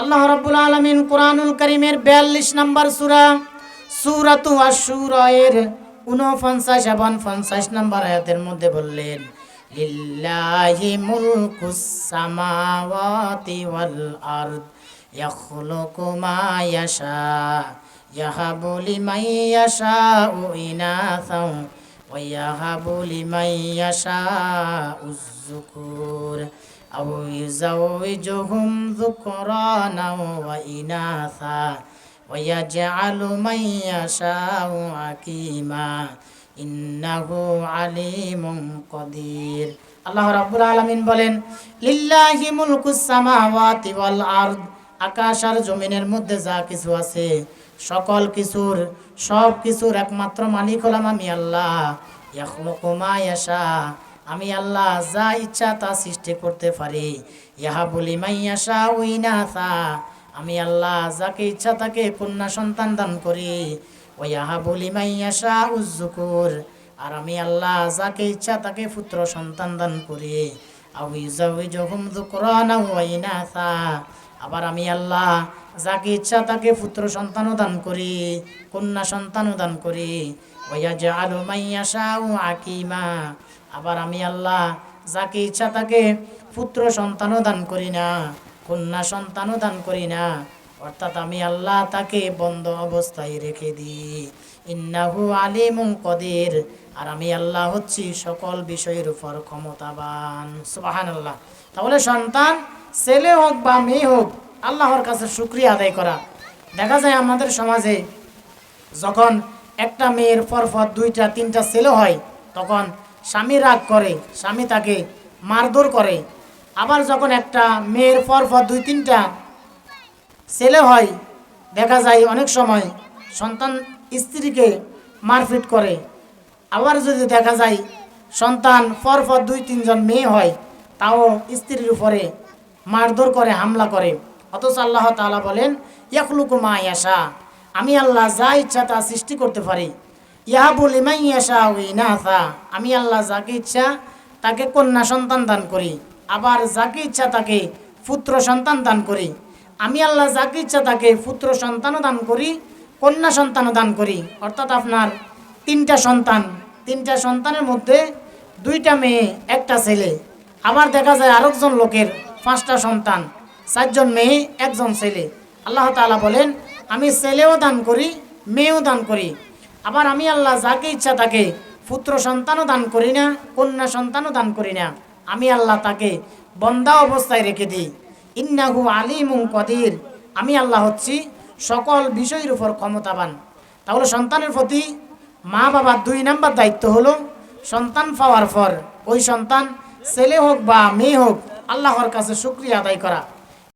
আল্লাহ রাব্বুল আলামিন কোরআনুল করিমের বিয়াল্লিশ নম্বর সুরা, সুরাতু আশুরের উনপঞ্চাশ এবং পঞ্চাশ নম্বর আয়াতের মধ্যে বললেন, লিল্লাহি মুলকুস সামাওয়াতি ওয়াল আরদ ইখলুকু মা ইয়াশা, ইয়াহাবু লিমান ইয়াশাউ ইনাসা ওয়া ইয়াহাবু লিমান ইয়াশাউ যুকুর أو يزوجهم ذكرانا وإناثا ويجعل من يشاء حكيما إنه عليم قدير আল্লাহ রাব্বুল আলামিন বলেন লিল্লাহি মুলকুস সামাওয়াতি ওয়াল আরদ আকাশ আর জমিনের মধ্যে যা কিছু আছে সকল কিছুর সব কিছুর একমাত্র মালিক হলাম আমি আল্লাহ ইয়াখলুকু মা ইয়াশা আমি আল্লাহ যা ইচ্ছা তা সৃষ্টি করতে পারি। ইহা বলি মাইয়াশা উইনাথা আমি আল্লাহ যাকে ইচ্ছা তাকে কন্যা সন্তান দান করি। ও ইহা বলি মাইয়াশা উজ্জুকুর আর আমি আল্লাহ যাকে ইচ্ছা তাকে পুত্র সন্তান দান করি। আবার আমি আল্লাহ যাকে ইচ্ছা তাকে পুত্র সন্তানও দান করি, কন্যা সন্তানও দান করি। ওয়া জাআলু মাইয়াশাউ আকিমা। আবার আমি আল্লাহ যাকে ইচ্ছা তাকে পুত্র সন্তানও দান করি না, কন্যা সন্তানও দান করি না। অর্থাৎ আমি আল্লাহ তাকে বন্ধ অবস্থায় রেখে দিই। ইন্নাহু আলিমুন কদির। আর আমি আল্লাহ হচ্ছি সকল বিষয়ের উপর ক্ষমতাবান। সুবাহান আল্লাহ তাহলে সন্তান, ছেলে হোক বা মেয়ে হোক, আল্লাহর কাছে শুক্রিয়া আদায় করা। দেখা যায় আমাদের সমাজে যখন একটা মেয়ের পরপর দুইটা, তিনটা ছেলে হয়, তখন স্বামী রাগ করে, স্বামী তাকে মারধর করে। আবার যখন একটা মেয়ের পরপর দুই তিনটা ছেলে হয়, দেখা যায় অনেক সময় সন্তান স্ত্রীকে মারপিট করে। আবার যদি দেখা যায় সন্তান পরপর দুই তিনজন মেয়ে হয়, তাও স্ত্রীর উপরে মারধর করে, হামলা করে। অথচ আল্লাহ তাআলা বলেন ইয়াকলুকু মা ইয়াশা। আমি আল্লাহ যা ইচ্ছা তা সৃষ্টি করতে পারি। ইয়াহাবু লিমান ইয়াশা ইনাথা আমি আল্লাহ যাকে ইচ্ছা তাকে কন্যা সন্তান দান করি। আবার যাকে ইচ্ছা তাকে পুত্র সন্তান দান করি। আমি আল্লাহ যাকে ইচ্ছা তাকে পুত্র সন্তানও দান করি, কন্যা সন্তানও দান করি। অর্থাৎ আপনার তিনটা সন্তান। তিনটা সন্তানের মধ্যে দুইটা মেয়ে, একটা ছেলে। আবার দেখা যায় আরেকজন লোকের পাঁচটা সন্তান। চারজন মেয়ে, একজন ছেলে। আল্লাহ তাআলা বলেন, আমি ছেলেও দান করি, মেয়েও দান করি। আবার আমি আল্লাহ যাকে ইচ্ছা তাকে পুত্র সন্তানও দান করি না, কন্যা সন্তানও দান করি না। আমি আল্লাহ তাকে বন্দা অবস্থায় রেখে দিই। ইন্নাহু আলিমুম কদির। আমি আল্লাহ হচ্ছি সকল বিষয়ের উপর ক্ষমতাবান। তাহলে সন্তানের প্রতি মা বাবার দুই নাম্বার দায়িত্ব হলো সন্তান পাওয়ার পর ওই সন্তান ছেলে হোক বা মেয়ে হোক, আল্লাহর কাছে শুক্রিয়া আদায় করা।